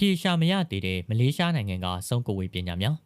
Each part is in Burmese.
ဖြေရှာမရသေးတဲ့မလေးရှားနိုင်ငံကစုံကိုဝေပညာများ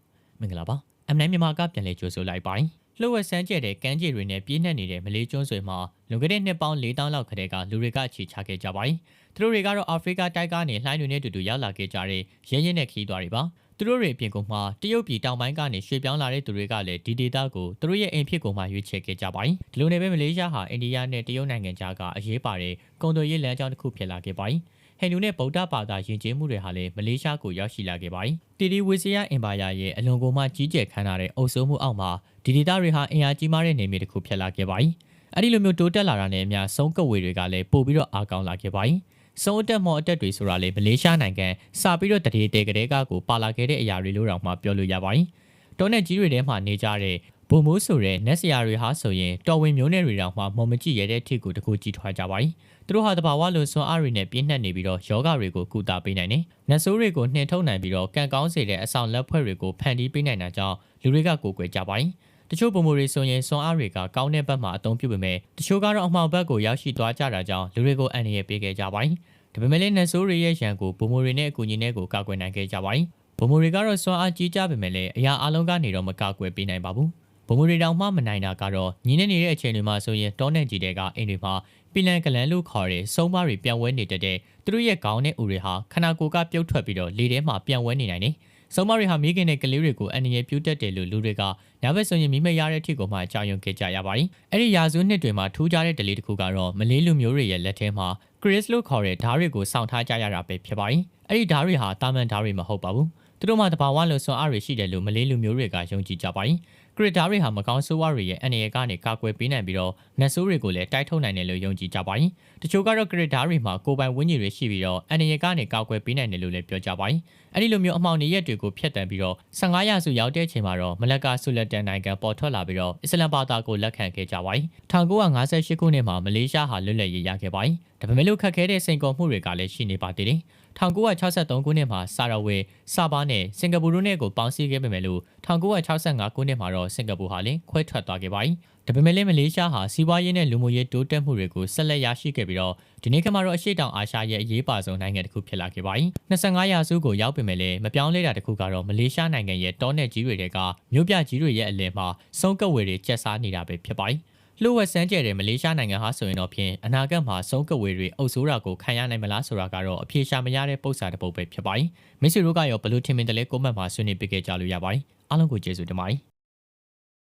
မင်္ဂလာပါအမနိုင်မြန်မာကပြန်လည်ကြိုဆိုလိုက်ပါတယ်လှုပ်ဝက်ဆန်းကျဲတဲ့ကမ်းခြေတွေနဲ့ပြည့်နှက်နေတဲ့မလေးကျွန်းဆွေမှာလွန်ခဲ့တဲ့နှစ်ပေါင်း4000လောက်ခတဲ့ကလူတွေကအခြေချခဲ့ကြပါတယ်သူတို့တွေကတော့အာဖရိကတိုက်ကနေလှိုင်းတွေနဲ့တူတူရောက်လာခဲ့ကြတဲ့ရဲရဲနဲ့ခီးသွားတွေပါသူတို့တွေအပြင်ကမှတရုတ်ပြည်တောင်ပိုင်းကနေရွှေ့ပြောင်းလာတဲ့သူတွေကလည်းဒီဒေသကိုသူတို့ရဲ့အိမ်ဖြစ်ကိုမှရွေးချယ်ခဲ့ကြပါတယ်ဒီလိုနဲ့ပဲမလေးရှားဟာအိန္ဒိယနဲ့တရုတ်နိုင်ငံကြားကအရေးပါတဲ့ကုန်သွယ်ရေးလမ်းကြောင်းတစ်ခုဖြစ်လာခဲ့ပါတယ် ဟိန္ဒူနဲ့ဗုဒ္ဓဘာသာယဉ်ကျေးမှုတွေဟာလည်းမလေးရှားကိုရောက်ရှိလာခဲ့ပါတယ်။တီတီဝီဇီယာအင်ပါယာရဲ့အလွန်ကိုမှကြီးကျယ်ခမ်းနားတဲ့အုပ်စိုးမှုအောက်မှာဒီဒေသတွေဟာအင်အားကြီးမားတဲ့နေမြေတစ်ခုဖြစ်လာခဲ့ပါတယ်။အဲဒီလိုမျိုးတိုးတက်လာတာနဲ့အမျှဆုံးကပ်ဝေတွေကလည်းပို့ပြီးတော့အားကောင်းလာခဲ့ပါတယ်။ဆုံးအတက်မော်အတက်တွေဆိုတာလေမလေးရှားနိုင်ငံစပြီးတော့တရေတဲကလေးကကိုပါလာခဲ့တဲ့အရာတွေလို့တောင်မှပြောလို့ရပါတယ်။တောနဲ့ကြီးတွေထဲမှာနေကြတဲ့ ဘုံမိုးဆိုတဲ့နက်စရာတွေဟာဆိုရင်တော်ဝင်မျိုးနယ်တွေတောင်မှမော်မကြည့်ရတဲ့အထစ်ကိုတကူကြည့်ထွားကြပါတယ်။သူတို့ဟာတဘာဝလွန်စွမ်းအားတွေနဲ့ပြင်းနှက်နေပြီးတော့ယောဂတွေကိုကုသပေးနိုင်တယ်။နတ်ဆိုးတွေကိုနှင်ထုတ်နိုင်ပြီးတော့ကံကောင်းစေတဲ့အဆောင်လက်ဖွဲ့တွေကိုဖန်တီးပေးနိုင်တာကြောင့်လူတွေကကိုယ်ကွယ်ကြပါတယ်။တချို့ပုံမူတွေဆိုရင်စွမ်းအားတွေကကောင်းတဲ့ဘက်မှာအသုံးပြုပေမဲ့တချို့ကတော့အမှောင်ဘက်ကိုရောက်ရှိသွားကြတာကြောင့်လူတွေကိုအန္တရာယ်ပေးခဲ့ကြပါတယ်။ဒါပေမဲ့လည်းနတ်ဆိုးတွေရဲ့ရန်ကိုပုံမူတွေနဲ့အကူအညီနဲ့ကိုကာကွယ်နိုင်ခဲ့ကြပါတယ်။ပုံမူတွေကတော့စွမ်းအားကြီးကြပေမဲ့လည်းအရာအလုံးကနေတော့မကာကွယ်ပေးနိုင်ပါဘူး။ ဘုံမူတွေတောင်မှမနိုင်တာကတော့ညီနေနေတဲ့အချိန်တွေမှာဆိုရင်တောနဲ့ကြီးတဲ့ကအိမ်တွေမှာပီလန်ကလန်လို့ခေါ်တဲ့စုံမတွေပြန်ဝဲနေတဲ့တဲ့သူတို့ရဲ့ခေါင်းနဲ့ဦးတွေဟာခနာကိုယ်ကပြုတ်ထွက်ပြီးတော့လေထဲမှာပြန်ဝဲနေနိုင်တယ်။စုံမတွေဟာမိခင်တဲ့ကလေးတွေကိုအန်ရည်ပြုတ်တက်တယ်လို့လူတွေကညဘက်ဆိုရင်မိမရတဲ့အထစ်ကိုမှကြောင်ရုံခဲ့ကြရပါတယ်။အဲ့ဒီရာစုနှစ်တွေမှာထူးခြားတဲ့ဒလေးတစ်ခုကတော့မလေးလူမျိုးတွေရဲ့လက်ထဲမှာခရစ်လို့ခေါ်တဲ့ဓာတ်တွေကိုစောင့်ထားကြရတာပဲဖြစ်ပါတယ်။အဲ့ဒီဓာတ်တွေဟာတာမန်ဓာတ်တွေမဟုတ်ပါဘူး။သူတို့မှတဘာဝလို့စွမ်းအားတွေရှိတယ်လို့မလေးလူမျိုးတွေကယုံကြည်ကြပါတယ်။ခရစ်တာတွေဟာမကောင်းဆိုးဝါးတွေရဲ့အနေရကနေကာကွယ်ပေးနိုင်ပြီးတော့နတ်ဆိုးတွေကိုလည်းတိုက်ထုတ်နိုင်တယ်လို့ယုံကြည်ကြပါတယ်။တချို့ကတော့ခရစ်တာတွေမှာကိုယ်ပိုင်ဝိညာဉ်တွေရှိပြီးတော့အနေရကနေကာကွယ်ပေးနိုင်တယ်လို့လည်းပြောကြပါတယ်။အဲဒီလိုမျိုးအမှောင်နေရက်တွေကိုဖျက်တမ်းပြီးတော့15ရာစုရောက်တဲ့ချိန်မှာတော့မလက်ကဆူလက်တန်နိုင်ငံပေါ်ထွက်လာပြီးတော့အစ္စလမ်ဘာသာကိုလက်ခံခဲ့ကြပါတယ်။1958ခုနှစ်မှာမလေးရှားဟာလွတ်လပ်ရေးရခဲ့ပါတယ်။ဒါပေမဲ့လို့ခက်ခဲတဲ့စိန်ခေါ်မှုတွေကလည်းရှိနေပါသေးတယ်။1963ခုနှစ်မှာဆာရဝေဆာဘာနဲ့စင်ကာပူတို့နဲ့ကိုပေါင်းစည်းခဲ့ပေမဲ့လို့1965ခုနှစ်မှာတော့စင်ကာပူဟာလည်းခွဲထွက်သွားခဲ့ပါတယ်။ဒါပေမဲ့လည်းမလေးရှားဟာစီးပွားရေးနဲ့လူမှုရေးတိုးတက်မှုတွေကိုဆက်လက်ရရှိခဲ့ပြီးတော့ဒီနေ့ကမှတော့အရှိတောင်အာရှရဲ့အရေးပါဆုံးနိုင်ငံတစ်ခုဖြစ်လာခဲ့ပါတယ်။25ရာစုကိုရောက်ပေမဲ့လည်းမပြောင်းလဲတာတစ်ခုကတော့မလေးရှားနိုင်ငံရဲ့တောနယ်ကြီးတွေကမြို့ပြကြီးတွေရဲ့အလယ်မှာစုံကပ်ဝေတွေကျက်စားနေတာပဲဖြစ်ပါတယ်။လှုပ်ဝက်ဆန်းကျဲတဲ့မလေးရှားနိုင်ငံဟာဆိုရင်တော့ဖြင့်အနာဂတ်မှာဆုံးကဝေတွေအုပ်စိုးတာကိုခံရနိုင်မလားဆိုတာကတော့အပြေရှာမရတဲ့ပုံစံတစ်ပုဒ်ပဲဖြစ်ပါတယ်။မိတ်ဆွေတို့ကရောဘလို့ထင်မြင်တယ်လဲကွန်မန့်မှာဆွေးနွေးပေးခဲ့ကြလို့ရပါတယ်။အားလုံးကိုကျေးဇူးတင်ပါတယ်။